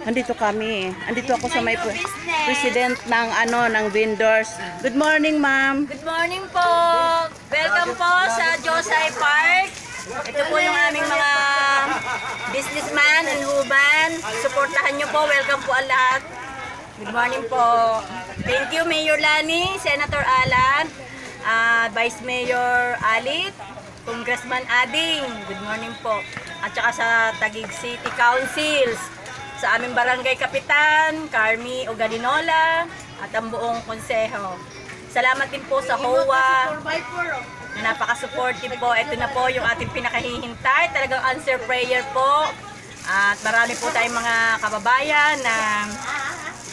Andito kami. Andito ako sa may pre- president ng ano ng vendors. Good morning, ma'am. Good morning po! Welcome po sa Josai Park. Ito po yung aming mga businessman and huban. Supportahan nyo po. Welcome po ang lahat. Good morning po. Thank you Mayor Lani, Senator Alan, ah, Vice Mayor Alit, Congressman Ading. Good morning po. At saka sa Taguig City Councils, sa aming barangay kapitan, Carmi Ogalinola, at ang buong konseho. Salamat din po sa HOA na napaka-supportive po. Ito na po yung ating pinakahihintay. Talagang answer prayer po. At marami po tayong mga kababayan na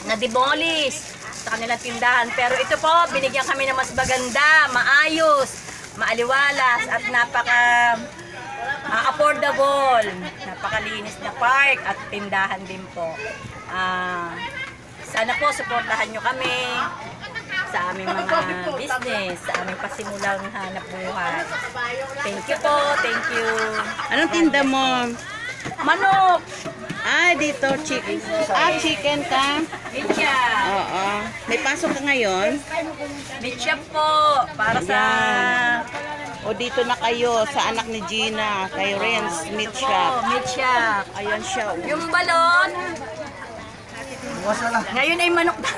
na-demolish sa kanilang tindahan. Pero ito po, binigyan kami ng mas maganda, maayos, maaliwalas at napaka ah, affordable, napakalinis na park at tindahan din po. Ah, sana po suportahan nyo kami sa aming mga business, sa aming pasimulang hanap buhay. Thank you po, thank you. Anong tinda mo? Manok! Ah, dito chicken. Ah, chicken ka? Mitya! Oo. May pasok ka ngayon? Mitya po! Para sa... O dito na kayo sa anak ni Gina, kay Renz Meat Shop. Mitya! Ayan siya. oh. Yung balon, ngayon ay manok na.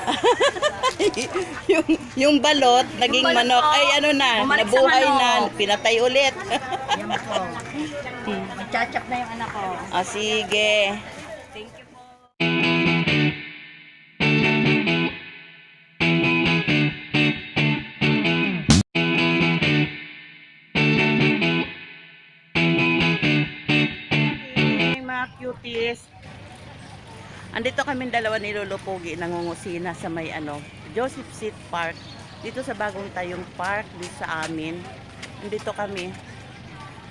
yung yung balot naging balot manok po, ay ano na, bumalik sa nabuhay na, manok. pinatay ulit. Yan po. Magchachap na yung anak ko. ah, sige. Thank you po. Cuties. Andito kami dalawa ni Lolo Pogi nangungusina sa may ano, Joseph Seat Park. Dito sa bagong tayong park dito sa amin. Andito kami.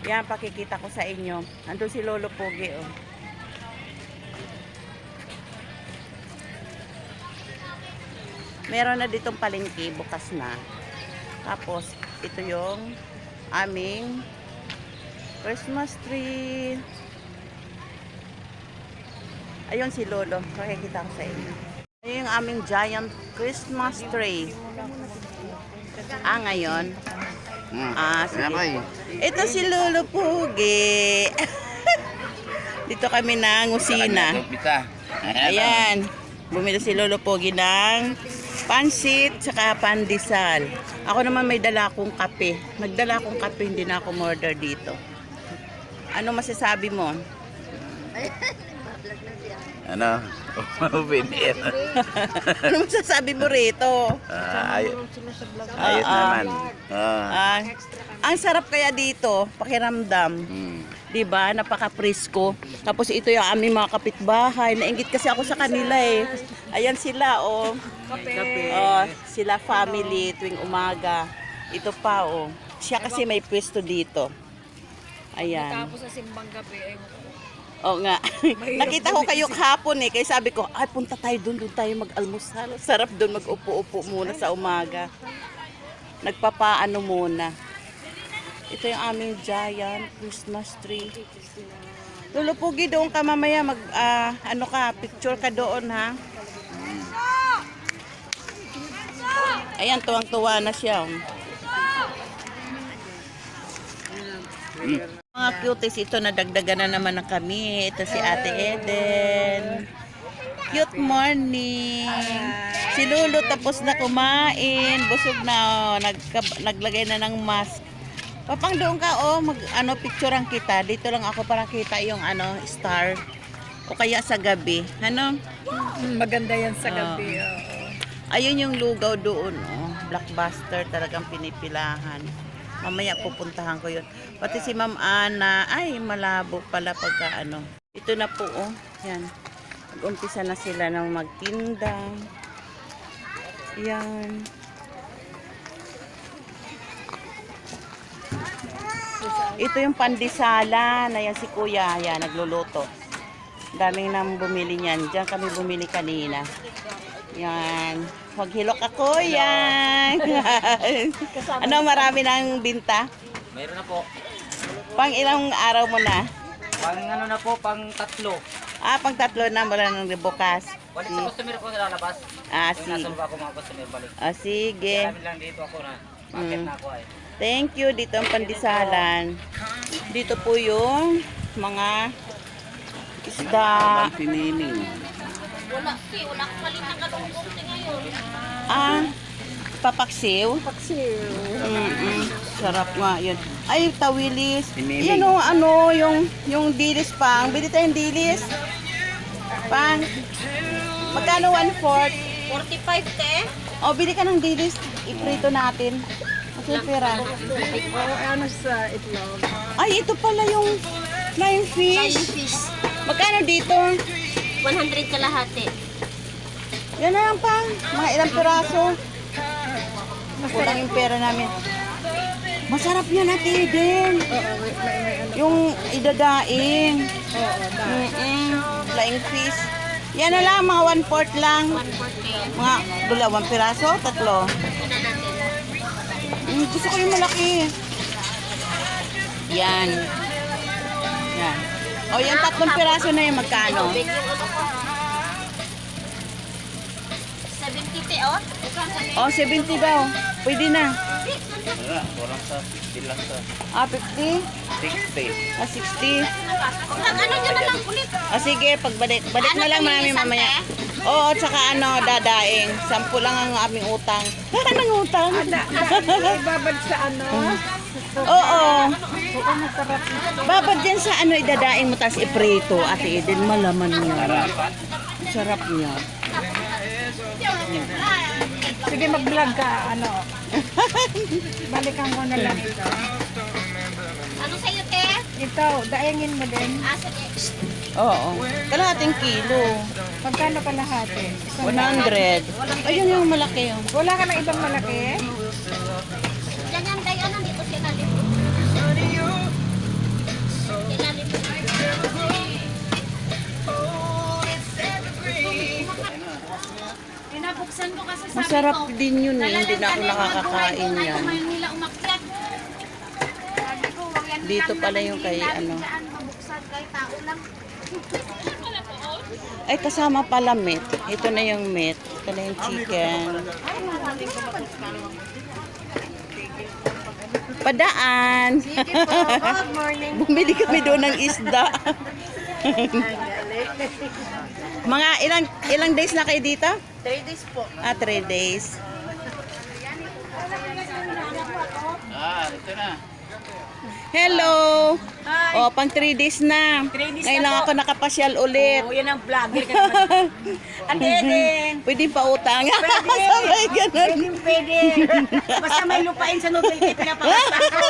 Yan, pakikita ko sa inyo. Andun si Lolo Pogi, oh. Meron na ditong palengke, bukas na. Tapos, ito yung aming Christmas tree. Ayun si Lolo. Pakikita ko sa inyo. Ayun yung aming giant Christmas tree. Ah, ngayon? Ah, sige. Ito si Lolo Pugi. Dito kami na ngusina. Ayan. Bumili si Lolo Pogi ng pansit tsaka pandesal. Ako naman may dala akong kape. Nagdala akong kape, hindi na ako order dito. Ano masasabi mo? Ano? Souvenir. ano masasabi mo rito? Ah, ay- ayos Ah, ah. naman. Ah. Ah, ang sarap kaya dito, pakiramdam. Hmm. 'Di ba? Napaka-presko. Tapos ito yung aming mga kapitbahay. Nainggit kasi ako sa kanila eh. Ayan sila oh. Kape. Oh, sila family tuwing umaga. Ito pa oh. Siya kasi may pwesto dito. Ayan. Tapos sa simbang gabi, ay Oo nga. Nakita ko kayo kahapon eh. Kaya sabi ko, ay punta tayo doon, doon tayo mag-almusal. Sarap doon mag-upo-upo muna sa umaga. Nagpapaano muna. Ito yung aming giant Christmas tree. Lolo Pugi, doon ka mamaya mag, ah, ano ka, picture ka doon ha. Ayan, tuwang-tuwa na siya. oh. Mga cuties, ito nadagdagan na naman na kami. Ito si Ate Eden. Cute morning. Si Lulu tapos na kumain. Busog na oh. Nagka- naglagay na ng mask. Papang doon ka oh, mag ano picturean kita. Dito lang ako para kita yung ano star. O kaya sa gabi. Ano? maganda yan sa gabi, oo. Ayun yung lugaw doon, oh. Blockbuster talagang pinipilahan. Mamaya pupuntahan ko yun. Pati si Ma'am Ana, ay malabo pala pagka ano. Ito na po, oh. Yan. Nag-umpisa na sila ng magtinda. Yan. Ito yung pandisalan. Ayan si Kuya. Ayan, nagluluto. Daming nang bumili niyan. Diyan kami bumili kanina. Yan. Maghilok ako. Yan. ano, marami ng binta? Meron na po. Pang ilang araw mo na? Pang ano na po, pang tatlo. Ah, pang tatlo na mula nang bukas. Balik sa customer ko sa lalabas. Ah, sige. nasa baba ako mga customer, balik. Ah, sige. Kami lang dito ako na. Bakit Mm. na ako ay. Thank you. Dito ang pandisalan. Dito po yung mga isda. Tinining. Wala, ki, wala akong palit ng kalungkong ngayon. Ah, papaksiw. Papaksiw. Mm Sarap nga yun. Ay, tawilis. Tiniling. Yan o, ano, yung, yung dilis pang. Bili tayong dilis. Pang. Magkano one-fourth? 45 te. O, bili ka ng dilis. Iprito natin. Kasi pera. ano sa itlog? Ay, ito pala yung flying fish. fish. Magkano dito? 100 kalahati. Yan na lang pang. Mga ilang piraso. Kulang yung pera namin. Masarap yan at din. Yung idadaing. Mm-mm. Flying fish. Yan na lang, mga one-fourth lang. 140. Mga dalawang piraso, tatlo. Mm, gusto ko yung malaki. Yan. Yan. O, yung tatlong piraso na yung magkano? 70 te, oh. O, 70 daw. Pwede na. Wala, kurang sa 60 lang sa Ah, 50? 60. Ah, 60? Pag ano nyo na lang ulit. Ah, sige, pagbalik. Balik Ano na lang isang mamaya. Oo, tsaka ano, dadaing. Sampu lang ang aming utang. Anong utang? Babad sa ano? Oo. Babad yan sa ano, idadaing mo, tapos iprito. Ate Eden, malaman niya. Sarap niya. Sige, mag-vlog ka. Ano? Balikan ko na lang ito. Ano sa'yo, te? Ito, daingin mo din. Ah, sige. Oo. Kalahating kilo. Pagkano kalahati? Isang 100. Ayun yung malaki yun. Wala ka ng ibang malaki? Pinabuksan ko kasi sabi Masarap ko, din yun eh. Hindi na ako nakakakain yan. gulay, nila umakyat. Sabi ko, wag yan Dito pala yung kay ano. Ay, kasama pala meat. Ito na yung meat. Ito na yung chicken. Padaan. Good morning. Bumili kami doon ng isda. Mga ilang ilang days na kayo dito? 3 days po. Ah, 3 days. Ah, ito na. Hello! Oh, pang 3 days na. Ngayon lang ako nakapasyal ulit. yan ang vlogger ka naman. Ate Eden. Pwede pa utang. Sabay ganun. Pwede. Basta may lupain sa nobility, pinapakasta ko.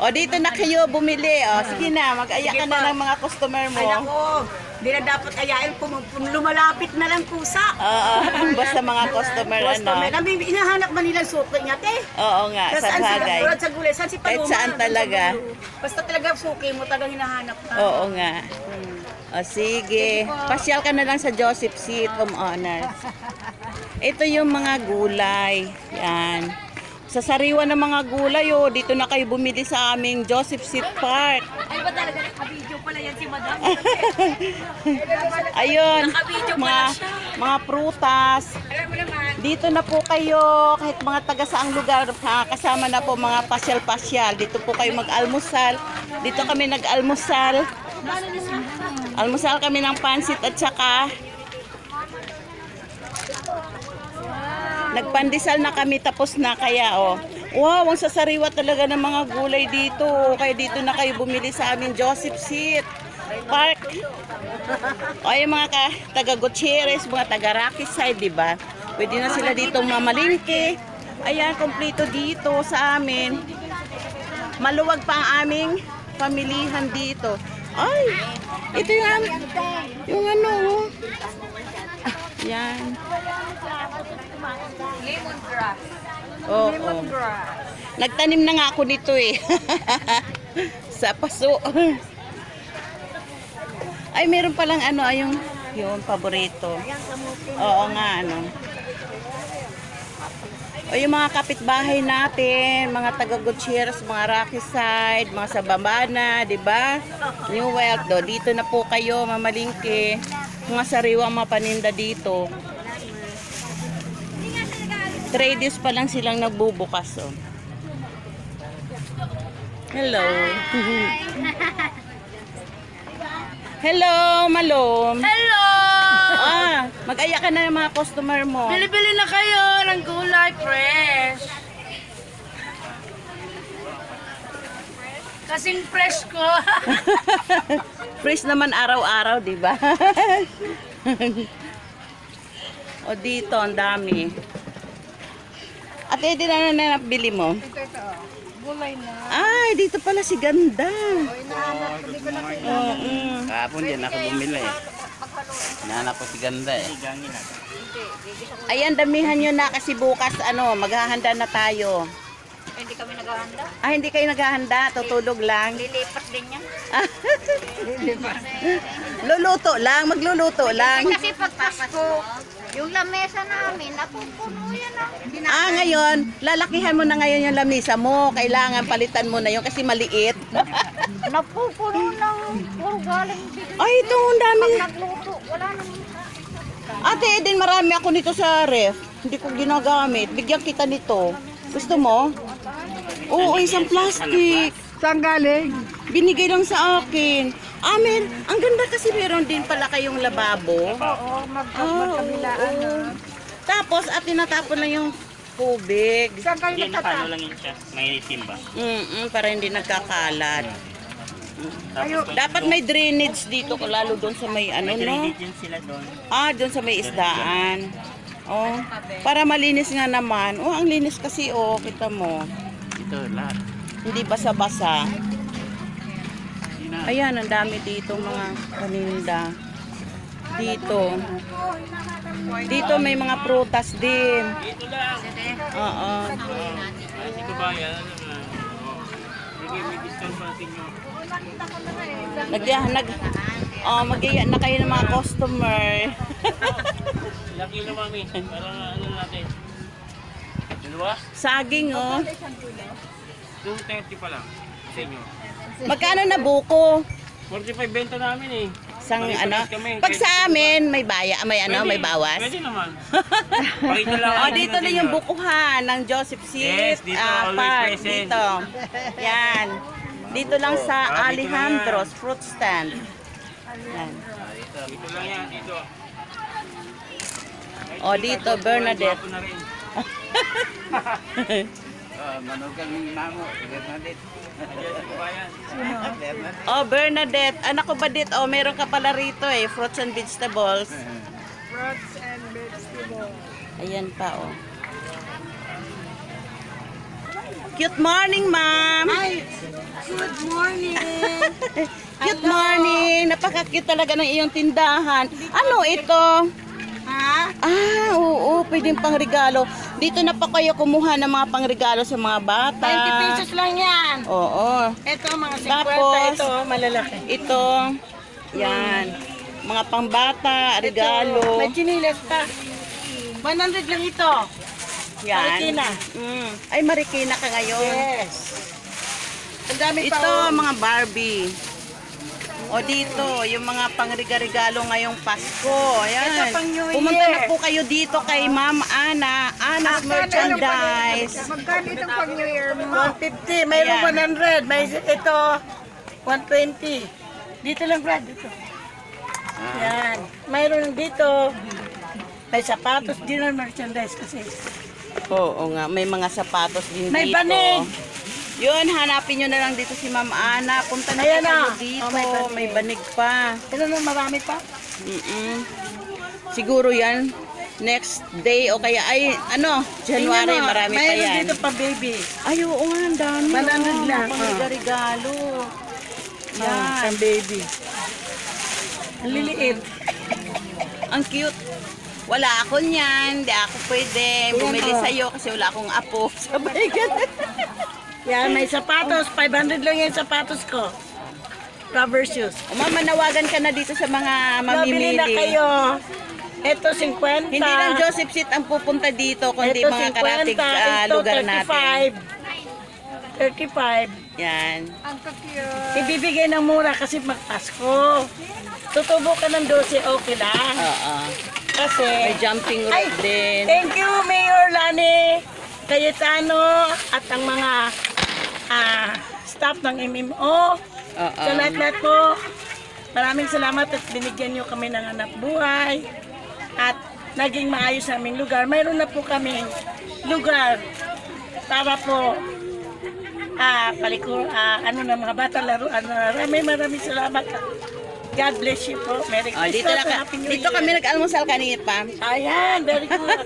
O, dito na kayo bumili. O, sige na, mag-aya ka na ng mga customer mo. Ay nako, di na dapat ayain kung lumalapit na lang kusa. Oo, basta mga customer, Customer, ano. inahanap ba nilang suki niya, te? Oo nga, sa saan sila? bagay. Sa gulay, saan si Kahit Paloma? saan Doon sa talaga. Basta talaga suki mo, tagang hinahanap ka. Oo nga. O, sige. Pasyal ka na lang sa Joseph Seat Homeowners. Ito yung mga gulay. Yan. Sa sariwa ng mga gulay, oh, dito na kayo bumili sa aming Joseph Seat Park. Ay ba talaga nakabidyo pala yan si madam? Ayun, mga, siya. mga prutas. Dito na po kayo, kahit mga taga saang lugar, ha, kasama na po mga pasyal-pasyal. Dito po kayo mag-almusal. Dito kami nag-almusal. Almusal kami ng pansit at saka Nagpandesal na kami tapos na kaya oh. Wow, ang sasariwa talaga ng mga gulay dito. Kaya dito na kayo bumili sa amin Joseph Seat Park. O yung mga ka, taga Gutierrez, mga taga Rocky Side, di ba? Pwede na sila dito mamalingke. Ayan, kompleto dito sa amin. Maluwag pa ang aming pamilihan dito. Ay, ito yung, yung ano, oh. Yan. lemongrass. Oo. Lemongrass. Nagtanim na nga ako nito eh. Sa paso. Ay, meron palang ano, ay yung, yung paborito. Oo nga, ano. O yung mga kapitbahay natin, mga taga Gutierrez, mga Rocky Side, mga sa Bambana, di ba? New Wealth, do. Dito na po kayo, mamalingke. Mga sariwang mga paninda dito. Traders pa lang silang nagbubukas, oh. Hello. Hello, Malom. Hello! Ah, mag-aya ka na ng mga customer mo. Bili-bili na kayo ng gulay fresh. Kasing fresh ko. Fresh naman araw-araw, di ba? o dito, ang dami. At edi na na nabili mo? ito, ito. Gulay na. Ay, dito pala si Ganda. Oo. mm. Kahapon din ako bumili. Hinahanap ko si ganda eh. Ayan, damihan nyo na kasi bukas, ano, maghahanda na tayo. Hindi kami naghahanda. Ah, hindi kayo naghahanda? Tutulog lang? Lilipat din yan. Luluto lang, magluluto lang. Kasi pag Pasko, yung lamesa namin, napupuno yan ah. Ah, ngayon, lalakihan mo na ngayon yung lamisa mo. Kailangan palitan mo na yun kasi maliit. Napupuno ng puro galing. Ay, ito, ang dami. Nagluto, wala nang Ate Eden, marami ako nito sa ref. Hindi ko ginagamit. Bigyan kita nito. Gusto mo? Oo, isang plastic. Saan galing? Binigay lang sa akin. Amen, ang ganda kasi meron din pala kayong lababo. Oo, mag Oo, magkabilaan oo. Tapos, at tinatapon lang yung tubig. Saan kayo Hindi, nakano lang yun siya. May timba. Mm para hindi nagkakalat. Ayo, Dapat may drainage dito, lalo doon sa may ano, no? Din sila doon. Ah, doon sa may isdaan. Oh, para malinis nga naman. Oh, ang linis kasi, oh, kita mo. Ito lahat. Hindi basa-basa. Ayan, ang dami dito mga paninda. Dito. Dito may mga prutas din. Dito lang. Oo. Hindi ko ba yan? Nag, nag, oh, mag na kayo ng mga customer. Ilang kilo mami? Para ano natin? Dalawa? Saging, oh. 230 pa lang. Sa inyo. Magkano na buko? 45 benta namin eh. Sang Pare-pares ano? kami. Pag sa amin, may baya, may ano, may bawas. Pwede naman. Pakita lang. Oh, dito na yung bukuhan ng Joseph C. Yes, dito, ah, always Park. present. Dito. Yan. Dito lang sa Ah, dito Alejandro's Fruit Stand. Yan. Dito lang yan, dito. Oh, dito, Bernadette. Gwapo na rin. Ah, manugal ng mamo. Bernadette. Oh, Bernadette. Anak ko ba dito? Oh, meron ka pala rito eh. Fruits and vegetables. fruits and vegetables. Ayan pa, oh. Cute morning, ma'am. Hi! Good morning! Cute morning. Napaka-cute talaga ng iyong tindahan. Ano ito? ha? Ah, oo, pwedeng pangregalo. Dito na pa kayo kumuha ng mga pangregalo sa mga bata. 20 pesos lang yan. Oo. Ito, mga 50. Tapos, ito, malalaki. Ito, yan. Mga pangbata, regalo. May chinilas pa. 100 lang ito. Yan. Marikina. Mm. Ay, Marikina ka ngayon. Yes. Ang dami pa. Ito, oh. mga Barbie. O dito, yung mga pangregalo ngayong Pasko. Ayan. Ito pang New Pumunta Year. na po kayo dito kay Ma'am Ana. Ana's Merchandise. Magkano itong pag New Year mo? 150. Mayroon Ayan. 100. May ito, 120. Dito lang, Brad. Dito. Yan. Mayroon dito. May sapatos din ang merchandise kasi. Oo nga, may mga sapatos din May dito. banig. Yun, hanapin nyo na lang dito si Ma'am Ana. Punta na Ayan kayo na. dito. Oh, may banig. may banig pa. Ito na marami pa. Mm-mm. Siguro yan, next day o kaya, ay, ano, January, mo, marami pa mayroon yan. dito pa baby. Ay, oo nga, ang dami. 100 oh, lang, mga oh. Yan. Pang baby. Ang liliit. Ang cute. Wala ako niyan, di ako pwede bumili oh. sa'yo kasi wala akong apo. Sabay ganun. Yan, may sapatos. 500 lang yung sapatos ko. Rubber shoes. O ma'am, manawagan ka na dito sa mga Mabili mamimili. na kayo. Ito 50. Hindi lang Joseph Seat ang pupunta dito, kundi Ito mga karatig 50. ah, Ito lugar natin. 35. 35. Yan. Ibibigay ng mura kasi magpasko. Tutubo ka ng 12, okay lang. Oo. Kasi, May jumping Ay, rope din. thank you Mayor Lani Cayetano at ang mga ah, staff ng MMO. Oo. Sa lahat-lahat po, maraming salamat at binigyan nyo kami ng anak buhay at naging maayos naming lugar. Mayroon na po kaming lugar para po ah, palikur, ah, ano na mga bata laruan. Maraming maraming salamat. God bless you po. Merry Oh, Christmas dito na ka, dito kami nag-almusal kanina. Ayan, very good.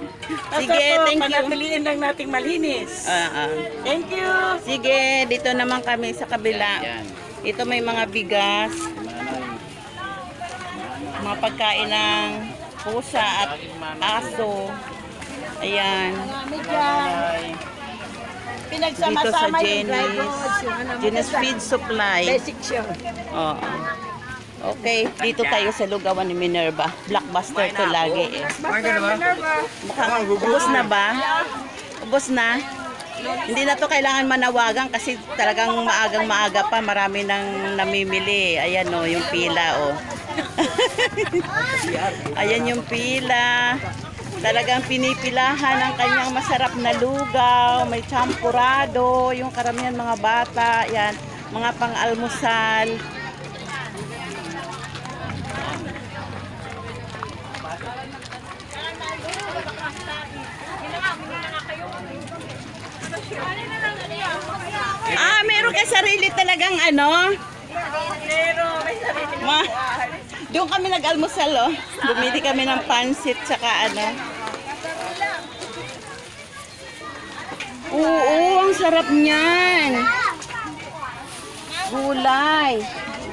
Sige, po, thank you. Panatiliin lang nating malinis. Oo. Thank you. Sige, dito naman kami sa kabila. Yan. Dito may mga bigas, mga pagkain ng pusa at aso. Ayan. Pinagsama-sama yung ano, Jenny's Feed Supply. Basic siya. Oo. Okay, dito tayo sa lugawan ni Minerva. Blockbuster to lagi eh. Mukhang ubos na ba? Ubos na? Hindi na to kailangan manawagan kasi talagang maagang maaga pa. Marami nang namimili. Ayan o, yung pila o. Ayan yung pila. Talagang pinipilahan ang kanyang masarap na lugaw. May champurado. Yung karamihan mga bata. Yan, mga pang-almusal. Ah, meron ka sarili talagang ano? Meron, may sarili. Ma Doon kami nag-almusal, oh. Bumili kami ng pansit tsaka ano. Oo, ang sarap niyan. Gulay.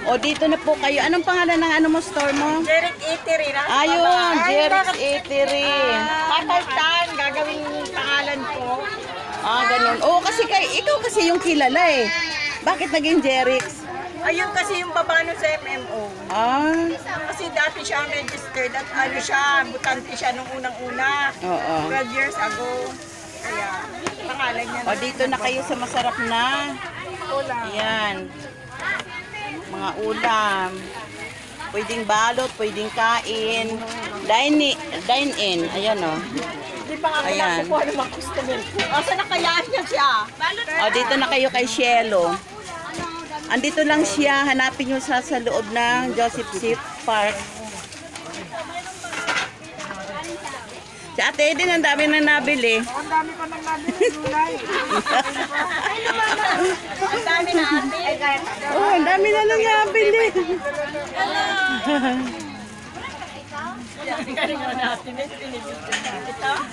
O, dito na po kayo. Anong pangalan ng ano mo, store mo? Derek Eatery. Ayun, Jerry's Eatery. Gagawing pangalan ko. Ah, ganun. Oo, kasi kay, ikaw kasi yung kilala eh. Bakit naging Jerry's? Ayun kasi yung baba nun sa MMO. Ah, Kasi dati siya registered at ano siya, butante siya nung unang-una. oo. 12 years ago. Kaya, pangalan niya. O, dito na kayo sa masarap na. Ayan. Mga ulam. Pwedeng balot, pwedeng kain. Dine, dine in. Ayan o. Di pa nga Ayan. nakukuha ng mga customer ko. Asa na kaya niya siya? O, dito na kayo kay Cielo. Andito lang siya. Hanapin nyo sa, sa loob ng Joseph C. Park. Si Ate Eden, ang dami na nabili. Ang dami pa nang nabili gulay. Ang dami na ate. Ay, kaya Oh, ang dami na lang nabili. Galing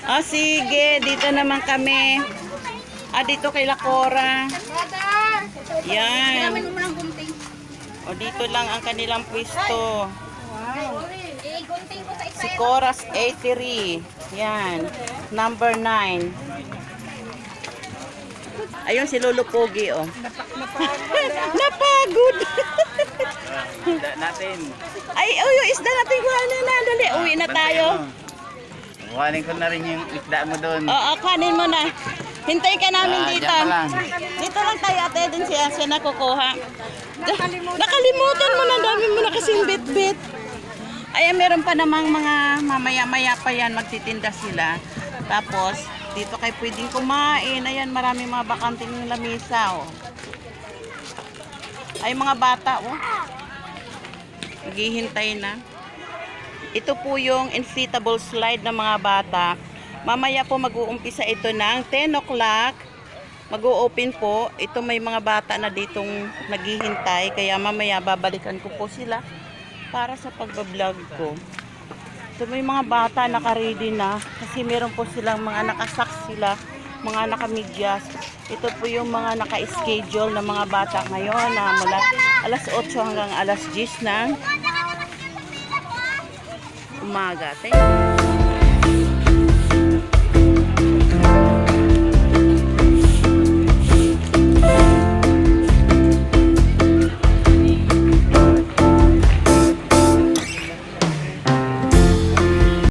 Ah, sige. Dito naman kami. Ah, dito kay Lakora. Yan. O, dito lang ang kanilang pwesto. Si Coras Eatery. Yan. Number 9. Ayun si Lolo Pogi, oh. Napagod. Natin. Ay, oh, yung isda natin kuhanin na. Dali, uwi na tayo. Kuhanin ko na rin yung isda mo doon. Oo, kanin mo na. Hintayin ka namin Ah, dito. diyan ka lang. Dito lang tayo ate din siya, siya nakukuha. Nakalimutan. Nakalimutan mo na, dami mo na kasing bit-bit. Ayan, meron pa namang mga mamaya-maya pa yan, magtitinda sila. Tapos, dito kayo pwedeng kumain. Ayan, marami mga bakanting lamisa, oh. Ay, mga bata, oh. Naghihintay na. Ito po yung inflatable slide ng mga bata. Mamaya po mag-uumpisa ito ng 10 o'clock. Mag-o-open po. Ito may mga bata na ditong naghihintay. Kaya mamaya babalikan ko po sila para sa pagbablog ko. So may mga bata naka-ready na kasi meron po silang mga nakasaks sila, mga nakamidyas. Ito po yung mga naka-schedule na mga bata ngayon na mula alas 8 hanggang alas 10 ng umaga. Thank you.